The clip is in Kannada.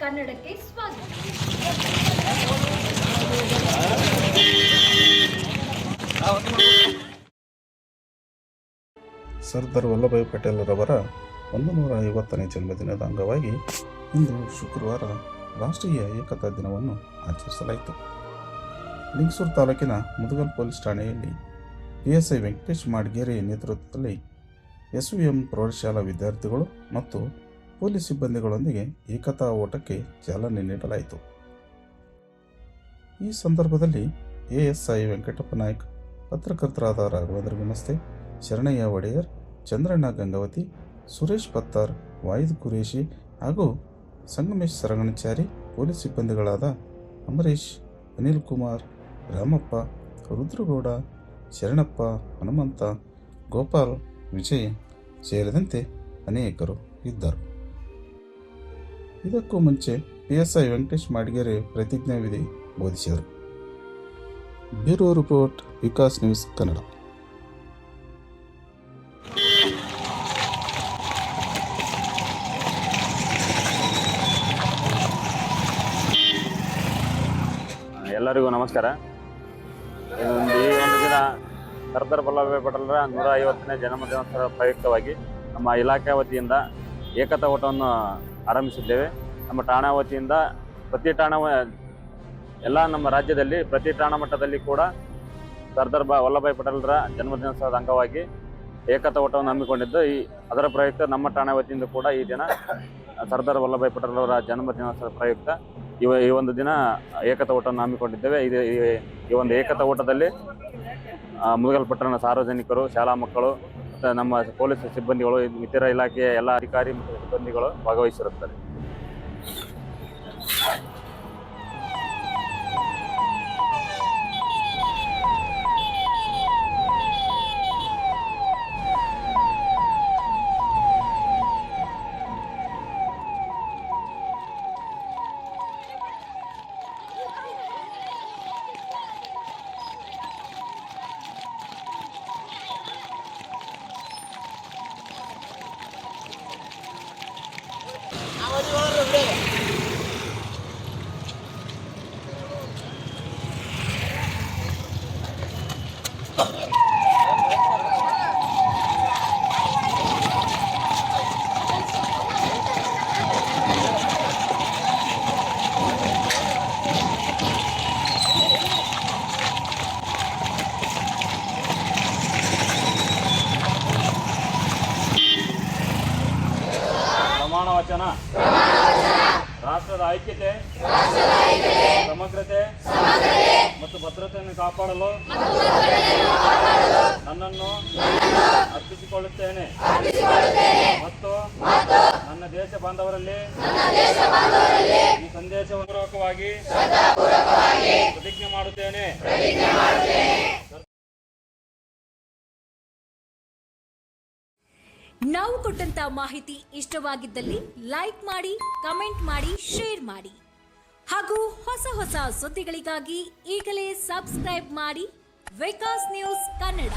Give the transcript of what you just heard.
ಕನ್ನಡಕ್ಕೆ ಸ್ವಾಗತ. ಸರ್ದಾರ್ ವಲ್ಲಭಾಯ್ ಪಟೇಲ್ರವರ ಒಂದು ನೂರ ಐವತ್ತನೇ ಜನ್ಮದಿನದ ಅಂಗವಾಗಿ ಇಂದು ಶುಕ್ರವಾರ ರಾಷ್ಟ್ರೀಯ ಏಕತಾ ದಿನವನ್ನು ಆಚರಿಸಲಾಯಿತು. ಲಿಂಗಸೂರು ತಾಲೂಕಿನ ಮುದಗಲ್ ಪೊಲೀಸ್ ಠಾಣೆಯಲ್ಲಿ ಪಿಎಸ್ಐ ವೆಂಕಟೇಶ್ ಮಾಡ್ಗೇರಿ ನೇತೃತ್ವದಲ್ಲಿ ಎಸ್ ವಿ ಎಂ ಪ್ರೌಢಶಾಲಾ ವಿದ್ಯಾರ್ಥಿಗಳು ಮತ್ತು ಪೊಲೀಸ್ ಸಿಬ್ಬಂದಿಗಳೊಂದಿಗೆ ಏಕತಾ ಓಟಕ್ಕೆ ಚಾಲನೆ ನೀಡಲಾಯಿತು. ಈ ಸಂದರ್ಭದಲ್ಲಿ ಎಎಸ್ಐ ವೆಂಕಟಪ್ಪ ನಾಯ್ಕ್, ಪತ್ರಕರ್ತರಾದ ರಾಘವೇಂದ್ರ ಗುಮಸ್ತೆ, ಶರಣಯ್ಯ ಒಡೆಯರ್, ಚಂದ್ರಣ್ಣ ಗಂಗಾವತಿ, ಸುರೇಶ್ ಪತ್ತಾರ್, ವಾಯುದ್ ಕುರೇಶಿ ಹಾಗೂ ಸಂಗಮೇಶ್ ಸರಗಣಚಾರಿ ಪೊಲೀಸ್ ಸಿಬ್ಬಂದಿಗಳಾದ ಅಂಬರೀಶ್ ಅನಿಲ್ ಕುಮಾರ್, ರಾಮಪ್ಪ, ರುದ್ರಗೌಡ, ಶರಣಪ್ಪ, ಹನುಮಂತ, ಗೋಪಾಲ್, ವಿಜಯ್ ಸೇರಿದಂತೆ ಅನೇಕರು ಇದ್ದರು. ಇದಕ್ಕೂ ಮುಂಚೆ P S I Venkatesh Madigere ಪ್ರತಿಜ್ಞಾವಿಧಿ ಬೋಧಿಸಿದರು. Bureau report, Vikas news, Kannada. ಎಲ್ಲರಿಗೂ ನಮಸ್ಕಾರ. ಈ ಒಂದು ದಿನ ಸರ್ದಾರ್ ವಲ್ಲಭಾಯ್ ಪಟೇಲರ ನೂರ ಐವತ್ತನೇ ಜನ್ಮದಿನೋತ್ಸವ ಪ್ರಯುಕ್ತವಾಗಿ ನಮ್ಮ ಇಲಾಖೆ ವತಿಯಿಂದ ಏಕತಾ ಓಟವನ್ನು ಆರಂಭಿಸಿದ್ದೇವೆ. ನಮ್ಮ ಠಾಣಾ ವತಿಯಿಂದ ಪ್ರತಿ ಠಾಣಾ ಎಲ್ಲ ನಮ್ಮ ರಾಜ್ಯದಲ್ಲಿ ಪ್ರತಿ ಠಾಣಾ ಮಟ್ಟದಲ್ಲಿ ಕೂಡ ಸರ್ದಾರ್ ಬಾ ವಲ್ಲಭಾಯ್ ಪಟೇಲರ ಜನ್ಮದಿನೋತ್ಸವದ ಅಂಗವಾಗಿ ಏಕತಾ ಓಟವನ್ನು ಹಮ್ಮಿಕೊಂಡಿದ್ದು. ಈ ಅದರ ಪ್ರಯುಕ್ತ ನಮ್ಮ ಠಾಣಾ ವತಿಯಿಂದ ಕೂಡ ಈ ದಿನ ಸರ್ದಾರ್ ವಲ್ಲಭಾಯ್ ಪಟೇಲರ ಜನ್ಮದಿನೋತ್ಸವ ಪ್ರಯುಕ್ತ ಇವ ಈ ಒಂದು ದಿನ ಏಕತಾ ಓಟವನ್ನು ಹಮ್ಮಿಕೊಂಡಿದ್ದೇವೆ. ಇದು ಈ- ಒಂದು ಏಕತಾ ಓಟದಲ್ಲಿ ಆ, ಮುದಗಲ್ ಪಟ್ಟಣ ಸಾರ್ವಜನಿಕರು ಶಾಲಾ ಮಕ್ಕಳು ನಮ್ಮ ಪೊಲೀಸ್ ಸಿಬ್ಬಂದಿಗಳು ಇತರ ಇಲಾಖೆಯ ಎಲ್ಲ ಅಧಿಕಾರಿ ಮತ್ತು ಸಿಬ್ಬಂದಿಗಳು ಭಾಗವಹಿಸಿರುತ್ತಾರೆ. ವಚನ ರಾಷ್ಟ್ರದ ಐಕ್ಯತೆ ಸಮಗ್ರತೆ ಮತ್ತು ಭದ್ರತೆಯನ್ನು ಕಾಪಾಡಲು ನನ್ನನ್ನು ಅರ್ಪಿಸಿಕೊಳ್ಳುತ್ತೇನೆ. ಮತ್ತು ನನ್ನ ದೇಶ ಬಾಂಧವರಲ್ಲಿ ಈ ಸಂದೇಶವನ್ನು ಪೂರ್ವಕವಾಗಿ ಪ್ರತಿಜ್ಞೆ ಮಾಡುತ್ತೇನೆ. ನಾವು ಕೊಟ್ಟಂತ ಮಾಹಿತಿ ಇಷ್ಟವಾಗಿದ್ದಲ್ಲಿ ಲೈಕ್ ಮಾಡಿ ಕಮೆಂಟ್ ಮಾಡಿ ಶೇರ್ ಮಾಡಿ. ಹಾಗೂ ಹೊಸ ಹೊಸ ಸುದ್ದಿಗಳಿಗಾಗಿ ಈಗಲೇ ಸಬ್ಸ್ಕ್ರೈಬ್ ಮಾಡಿ ವಿಕಾಸ್ ನ್ಯೂಸ್ ಕನ್ನಡ